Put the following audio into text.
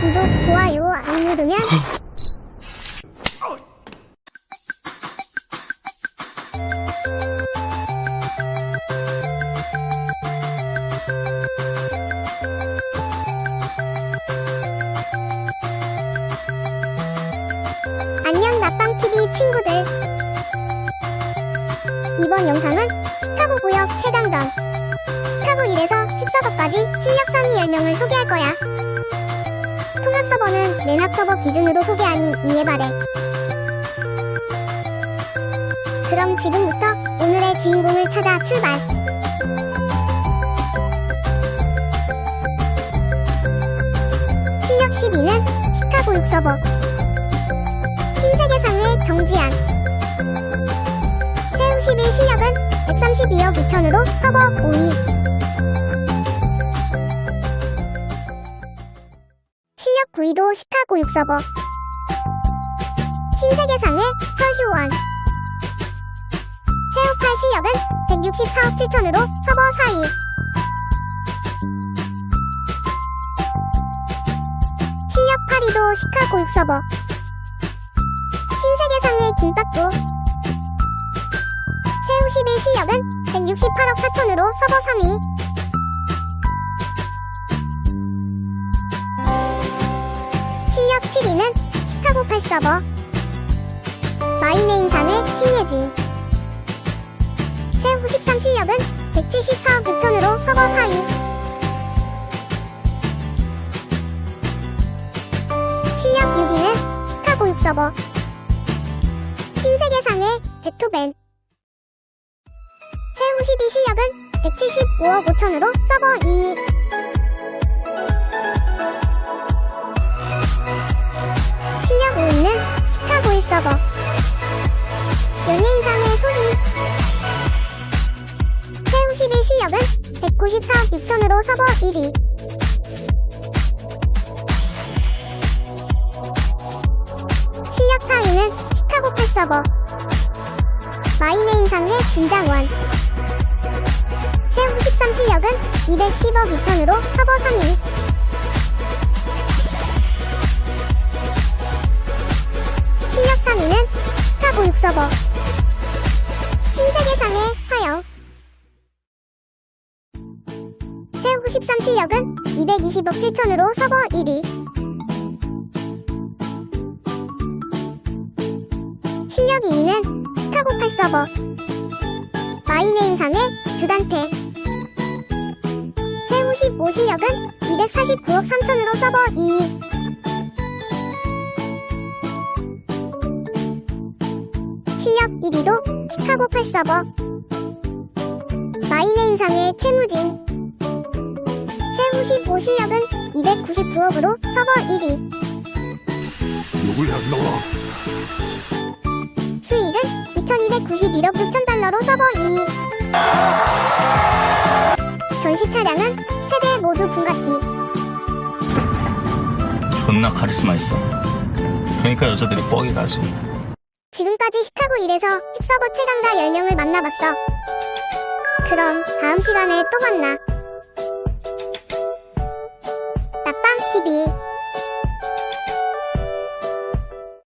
구독, 좋아요 안 누르면 안녕 나빵TV 친구들. 이번 영상은 시카고 구역 최강전. 시카고 1에서 10서버까지 실력 상위 10명을 소개할 거야 통합 서버는 맨합 서버 기준으로 소개하니 이해 바래. 그럼 지금부터 오늘의 주인공을 찾아 출발. 실력 12는 시카고 6서버. 신세계상의 정지안. 세우 11 실력은 132억 2천으로 서버 5위. 위도 시카고 6서버. 신세계상의 설효원. 세우팔 실력은 164억 7천으로 서버 4위 실력 8위도 시카고 6서버. 신세계상의 김박구. 세우 11 실력은 168억 4천으로 서버 3위 7위는 시카고 8서버. 마이네임 3의 신예진 세후 13 실력은 174억 6천으로 서버 4위 실력 6위는 시카고 6서버. 신세계상의 베토벤. 세후 12 실력은 175억 5천으로 서버 2위 194억 6천으로 서버 1위. 실력 4위는 시카고 8서버. 마이네임상의 김장원. 세우 13 실력은 210억 2천으로 서버 3위. 실력 3위는 시카고 6서버 13 실력은 220억 7천으로 서버 1위. 실력 2위는 시카고 8 서버 마이네임상의 주단태 세후 15 실력은 249억 3천으로 서버 2위. 실력 1위도 시카고 8서버 마이네임 상의 최무진 세후 15 실력은 299억으로 서버 1위 누구야 너? 수익은 2291억 6천 달러로 서버 2위 전시 차량은 세대 모두 분가티 존나 카리스마 있어. 그러니까 여자들이 뻑이 가지. 지금까지 시카고 1에서 힙서버 최강자 10명을 만나봤어 그럼 다음 시간에 또 만나